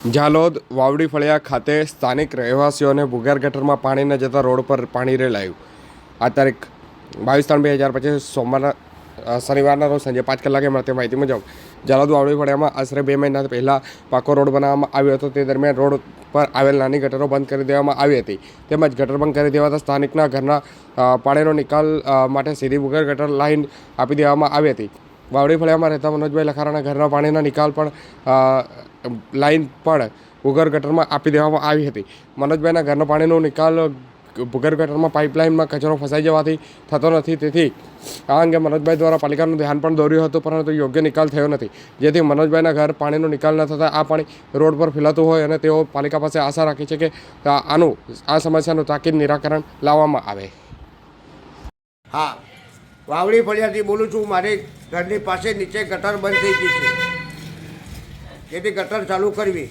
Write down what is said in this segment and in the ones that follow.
ઝાલોદ, વાવડી ફળિયા ખાતે સ્થાનિક રહેવાસીઓને ભૂગર ગટરમાં પાણી ન જતા રોડ પર પાણી રેલાયું. આ તારીખ બાવીસ ત્રણ બે હજાર પચીસ સોમવારના શનિવારના રોજ સાંજે પાંચ કલાકે મળતી માહિતી મુજબ ઝાલોદ, વાવડી ફળિયામાં આશરે બે મહિના પહેલાં પાકો રોડ બનાવવામાં આવ્યો હતો. તે દરમિયાન રોડ પર આવેલ નાની ગટરો બંધ કરી દેવામાં આવી હતી. તેમજ ગટર બંધ કરી દેવાતા સ્થાનિકના ઘરના પાણીનો નિકાલ માટે સીધી ભૂગર ગટર લાઈન આપી દેવામાં આવી હતી. વાવડી ફળિયામાં રહેતા મનોજભાઈ લખારાના ઘરના પાણીના નિકાલ પણ લાઈન પણ ભૂગર ગટરમાં આપી દેવામાં આવી હતી. મનોજભાઈના ઘરના પાણીનો નિકાલ ભૂગર ગટરમાં પાઇપલાઇનમાં કચરો ફસાઈ જવાથી થતો નથી. તેથી આ અંગે મનોજભાઈ દ્વારા પાલિકાનું ધ્યાન પણ દોર્યું હતું, પરંતુ યોગ્ય નિકાલ થયો નથી. જેથી મનોજભાઈના ઘર પાણીનો નિકાલ ન થતાં આ પાણી રોડ પર ફેલાતું હોય અને તેઓ પાલિકા પાસે આશા રાખી છે કે આનું આ સમસ્યાનું તાકીદ નિરાકરણ લાવવામાં આવે. હા. વાવડી ફળિયાથી બોલું છું મારી ઘરની પાસે નીચે ગટર બંધ થઈ ગઈ છે. તેથી ગટર ચાલુ કરવી.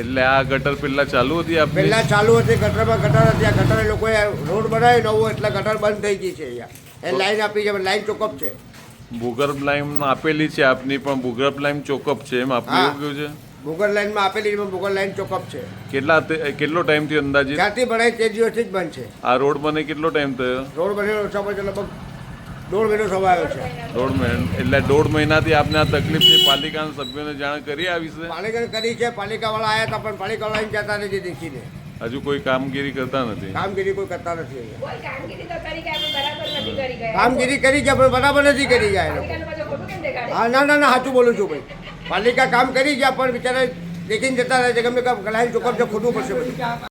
એટલે આ ગટર પેલા ચાલુ હતી પહેલાં ચાલુ હતી ગટરમાં ગટર હતી આ ગટર લોકોએ રોડ બનાવી નવો એટલે ગટર બંધ થઈ ગઈ છે અહીંયા. એ લાઈન આપી છે લાઈન ચોકઅપ છે. ભૂગર્ભ લાઈન આપેલી છે આપની પણ ભૂગર્ભ લાઈન ચોકઅપ છે એમ આપને. એવું કહ્યું ભૂગર લાઈનમાં આપેલી છે પણ ભૂગર લાઈન ચોકઅપ છે. છે કેટલા કેટલો ટાઈમ થયો અંદાજે જ્યાંથી બનાવી તે દિવસથી જ બંધ છે. આ રોડ બને કેટલો ટાઈમ થયો? રોડ બને ઓછામાં ઓછા લગભગ દોઢ મહિનો સમય આવ્યો છે. દોઢ મહિના એટલે દોઢ મહિનાથી આપને આ તકલીફ છે પાલિકાના સભ્યોને જાણ કરી આવી છે? પાલિકાને કરી છે પાલિકાવાળા આવ્યા હતા પણ પાલિકાવાળા એમ જતા નથી દેખીને. હજુ કોઈ કામગીરી કરતા નથી? કામગીરી કોઈ કરતા નથી કામગીરી કરી ગયા પણ બરાબર નથી કરી ગયા. છે પણ બરાબર નથી કરી ગયા હા ના ના ના સાચું બોલું છું ભાઈ. પાલિકા કામ કરી ગયા પણ બિચારા દેખીને જતા રહે છે ગમે કામ લાઈન ચોકઅપ છે ખોટું પડશે બધું.